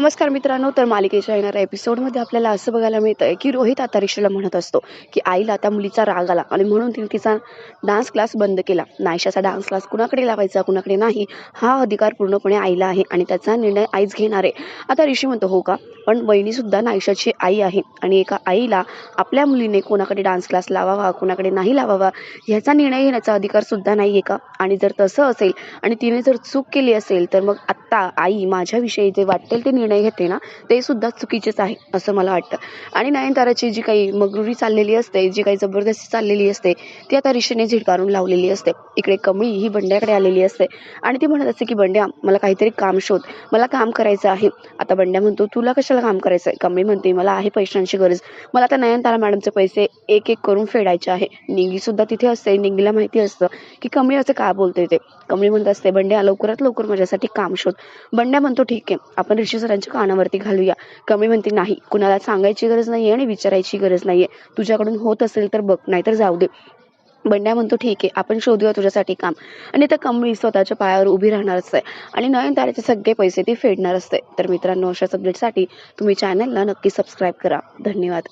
नमस्कार मित्रांनो तर मालिकेच्या येणाऱ्या एपिसोडमध्ये आपल्याला असं बघायला मिळतं आहे की रोहित आता रिक्षाला म्हणत असतो की आईला त्या मुलीचा राग आला आणि म्हणून तिने तिचा डान्स क्लास बंद केला. नायशाचा डान्स क्लास कुणाकडे लावायचा कुणाकडे नाही हा अधिकार पूर्णपणे आईला आहे आणि त्याचा निर्णय आईच घेणार आहे. आता ऋषी म्हणतो हो का? पण वहिनीसुद्धा नायशाची आई आहे आणि एका आईला आपल्या मुलीने कोणाकडे डान्स क्लास लावावा कोणाकडे नाही लावावा ह्याचा निर्णय घेण्याचा अधिकार सुद्धा नाही आहे का? आणि जर तसं असेल आणि तिने जर चूक केली असेल तर मग आत्ता आई माझ्याविषयी जे वाटेल ते निर्णय घेते ना ते सुद्धा चुकीचेच आहे असं मला वाटतं. आणि नयनताराची जी काही मगरुरी चाललेली असते जी काही जबरदस्ती चाललेली असते ती आता ऋषीने झिडकारून लावलेली असते. इकडे कमळी ही बंड्याकडे आलेली असते. आणि ती म्हणत असते की बंड्या मला काहीतरी काम शोध. मला काम करायचं आहे. आता बंड्या म्हणतो तुला कशाला काम करायचं आहे कमळी म्हणते मला आहे पैशांची गरज. मला आता नयनतारा मॅडमचे पैसे एक एक करून फेडायचे आहे. निंगी सुद्धा तिथे असते. निंगीला माहिती असतं की कमळी असं का बोलते ते? कमळी म्हणत असते बंड्या लवकरात लवकर माझ्यासाठी काम शोध. बंड्या म्हणतो ठीक आहे. आपण ऋषी सरांच्या कानावरती घालूया. कमळी म्हणते नाही कुणाला सांगायची गरज नाहीये आणि विचारायची गरज नाहीये. तुझ्याकडून होत असेल तर बघ नाहीतर जाऊ दे. बंड्या म्हणतो ठीक आहे आपण शोधूया तुझ्यासाठी काम. आणि त्या कमळी स्वतःच्या पायावर उभी राहणार असते आणि नयनताराचे सगळे पैसे ती फेडणार असते तर मित्रांनो अशाच अपडेटसाठी तुम्ही चॅनलला नक्की सबस्क्राईब करा. धन्यवाद.